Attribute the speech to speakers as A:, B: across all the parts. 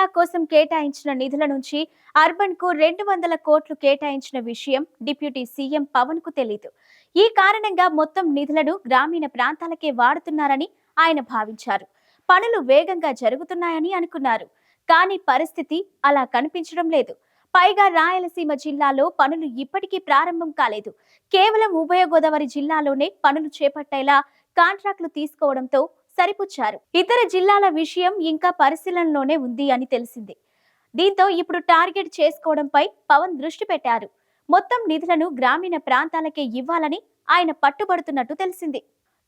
A: India కోసం కేటాయించిన నిధుల నుంచి అర్బన్కు రెండు వందల కోట్లు కేటాయించిన విషయం డిప్యూటీ సీఎం పవన్కు తెలీదు. ఈ కారణంగా మొత్తం నిధులను గ్రామీణ ప్రాంతాలకే వాడుతున్నారని ఆయన భావించారు. పనులు వేగంగా జరుగుతున్నాయని అనుకున్నారు. కానీ పరిస్థితి అలా కనిపించడం లేదు. పైగా రాయలసీమ జిల్లాలో పనులు ఇప్పటికీ ప్రారంభం కాలేదు. కేవలం ఉభయ గోదావరి జిల్లాలోనే పనులు చేపట్టేలా కాంట్రాక్టులు తీసుకోవడంతో సరిపుచ్చారు. ఇతర జిల్లాల విషయం ఇంకా పరిశీలనలోనే ఉంది అని తెలిసింది. దీంతో ఇప్పుడు టార్గెట్ చేసుకోవడంపై పవన్ దృష్టి పెట్టారు. మొత్తం నిధులను గ్రామీణ ప్రాంతాలకే ఇవ్వాలని ఆయన పట్టుబడుతున్నట్టు తెలిసింది.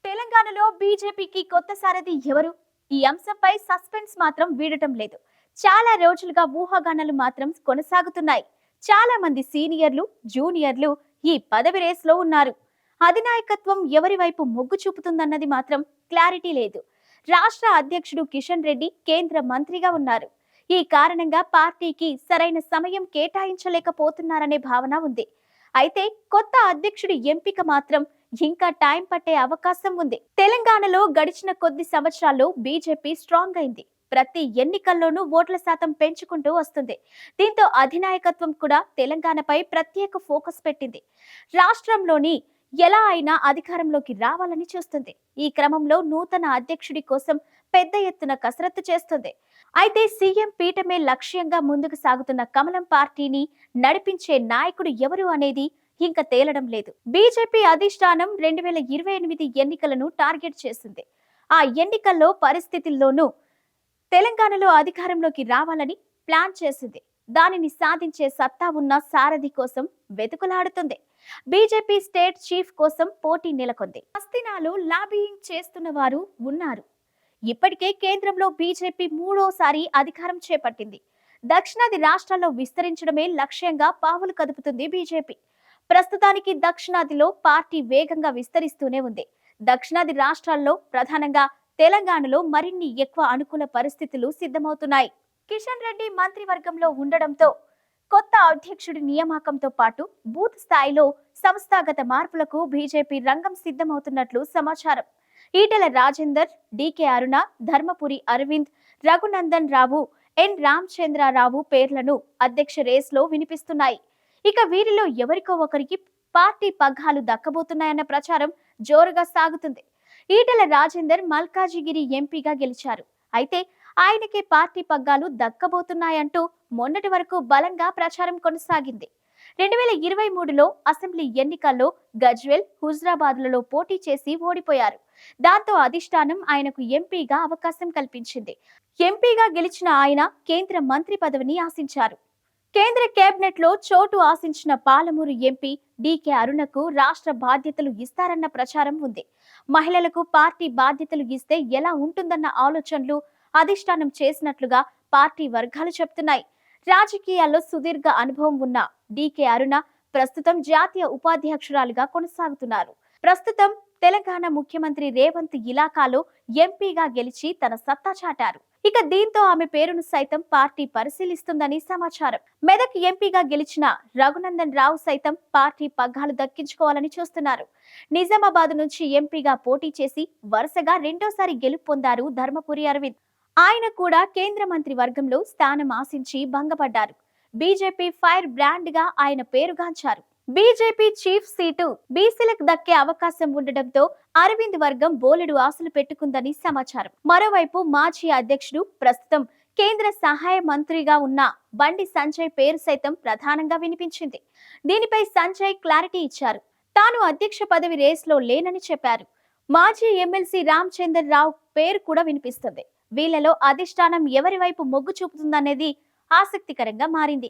A: తెలంగాణలో బీజేపీకి కొత్త సారథి ఎవరు? ఈ అంశంపై సస్పెన్స్ మాత్రం వీడటం లేదు. చాలా రోజులుగా ఊహాగానాలు మాత్రం కొనసాగుతున్నాయి. చాలా మంది సీనియర్లు జూనియర్లు ఈ పదవి రేస్లో ఉన్నారు. అధినాయకత్వం ఎవరి వైపు మొగ్గు చూపుతుందన్నది మాత్రం క్లారిటీ లేదు. రాష్ట్ర అధ్యక్షుడు కిషన్ రెడ్డి కేంద్ర మంత్రిగా ఉన్నారు. ఈ కారణంగా పార్టీకి సరైన సమయం కేటాయించలేకపోతున్నారనే భావన ఉంది. అయితే కొత్త అధ్యక్షుడి ఎంపిక మాత్రం ఇంకా టైం పట్టే అవకాశం ఉంది. తెలంగాణలో గడిచిన కొద్ది సంవత్సరాల్లో బీజేపీ స్ట్రాంగ్ అయింది. ప్రతి ఎన్నికల్లోనూ ఓట్ల శాతం పెంచుకుంటూ వస్తుంది. దీంతో అధినాయకత్వం కూడా తెలంగాణపై ప్రత్యేక ఫోకస్ పెట్టింది. రాష్ట్రంలోని ఎలా అయినా అధికారంలోకి రావాలని చూస్తుంది. ఈ క్రమంలో నూతన అధ్యక్షుడి కోసం పెద్ద ఎత్తున కసరత్తు చేస్తుంది. అయితే సీఎం పీఠమే లక్ష్యంగా ముందుకు సాగుతున్న కమలం పార్టీని నడిపించే నాయకుడు ఎవరు అనేది ఇంకా తేలడం లేదు. బీజేపీ అధిష్టానం రెండు వేల ఇరవై ఎనిమిది ఎన్నికలను టార్గెట్ చేసింది. ఆ ఎన్నికల్లో పరిస్థితుల్లోనూ తెలంగాణలో అధికారంలోకి రావాలని ప్లాన్ చేసింది. దానిని సాధించే సత్తా ఉన్న సారథి కోసం వెతుకులాడుతుంది. బీజేపీ స్టేట్ చీఫ్ కోసం పోటీ నెలకొంది. హస్తినాలు లాబియింగ్ చేస్తున్న వారు ఉన్నారు. ఇప్పటికే కేంద్రంలో బీజేపీ మూడోసారి అధికారం చేపట్టింది. దక్షిణాది రాష్ట్రాల్లో విస్తరించడమే లక్ష్యంగా పావులు కదుపుతుంది బీజేపీ. ప్రస్తుతానికి దక్షిణాదిలో పార్టీ వేగంగా విస్తరిస్తూనే ఉంది. దక్షిణాది రాష్ట్రాల్లో ప్రధానంగా తెలంగాణలో మరిన్ని ఎక్కువ అనుకూల పరిస్థితులు సిద్ధమవుతున్నాయి. కిషన్ రెడ్డి మంత్రివర్గంలో ఉండడంతో కొత్త అధ్యక్షుడి నియామకంతో పాటు బూత్ స్థాయిలో సంస్థాగత మార్పులకు బీజేపీ రంగం సిద్ధమవుతున్నట్లు సమాచారం. ఈటెల రాజేందర్ డికే అరుణ ధర్మపురి అరవింద్ రఘునందన్ రావు ఎన్ రామచంద్రరావు పేర్లను అధ్యక్ష రేస్లో వినిపిస్తున్నాయి. ఇక వీరిలో ఎవరికో ఒకరికి పార్టీ పగ్గాలు దక్కబోతున్నాయన్న ప్రచారం జోరుగా సాగుతుంది. ఈటెల రాజేందర్ మల్కాజిగిరి ఎంపీగా గెలిచారు. అయితే ఆయనకి పార్టీ పగ్గాలు దక్కబోతున్నాయంటూ మొన్నటి వరకు బలంగా ప్రచారం కొనసాగింది. రెండు వేల ఇరవై మూడులో అసెంబ్లీ ఎన్నికల్లో గజ్వెల్ హుజరాబాద్లలో పోటీ చేసి ఓడిపోయారు. దాంతో అధిష్టానం ఆయనకు ఎంపీగా అవకాశం కల్పించింది. ఎంపీగా గెలిచిన ఆయన కేంద్ర మంత్రి పదవిని ఆశించారు. కేంద్ర కేబినెట్లో చోటు ఆశించిన పాలమూరు ఎంపీ డికే అరుణకు రాష్ట్ర బాధ్యతలు ఇస్తారన్న ప్రచారం ఉంది. మహిళలకు పార్టీ బాధ్యతలు ఇస్తే ఎలా ఉంటుందన్న ఆలోచనలు అధిష్టానం చేసినట్లుగా పార్టీ వర్గాలు చెప్తున్నాయి రాజకీయాల్లో సుదీర్ఘ అనుభవం ఉన్న డికే అరుణ ప్రస్తుతం జాతీయ ఉపాధ్యక్షురాలుగా కొనసాగుతున్నారు. ప్రస్తుతం తెలంగాణ ముఖ్యమంత్రి రేవంత్ ఇలాకాలో ఎంపీగా గెలిచి తన సత్తా చాటారు. ఇక దీంతో ఆమె పేరును సైతం పార్టీ పరిశీలిస్తుందని సమాచారం. మెదక్ ఎంపీగా గెలిచిన రఘునందన్ రావు సైతం పార్టీ పగ్గాలు దక్కించుకోవాలని చూస్తున్నారు. నిజామాబాద్ నుంచి ఎంపీగా పోటీ చేసి వరుసగా రెండోసారి గెలుపు పొందారు ధర్మపురి అరవింద్. ఆయన కూడా కేంద్ర మంత్రి వర్గంలో స్థానం ఆశించి భంగపడ్డారు. బీజేపీ ఫైర్ బ్రాండ్గా ఆయన పేరుగాంచారు. బీజేపీ చీఫ్ సీటు బీసీలకు దక్కే అవకాశం ఉండడంతో అరవింద్ వర్గం బోలెడు ఆశలు పెట్టుకుందని సమాచారం. మరోవైపు మాజీ అధ్యక్షుడు ప్రస్తుతం కేంద్ర సహాయ మంత్రిగా ఉన్న బండి సంజయ్ పేరు సైతం ప్రధానంగా వినిపించింది. దీనిపై సంజయ్ క్లారిటీ ఇచ్చారు. తాను అధ్యక్ష పదవి రేస్లో లేనని చెప్పారు. మాజీ ఎమ్మెల్సీ రామచందర్ రావు పేరు కూడా వినిపిస్తుంది. వీళ్ళలో అధిష్టానం ఎవరి వైపు మొగ్గు చూపుతుందనేది ఆసక్తికరంగా మారింది.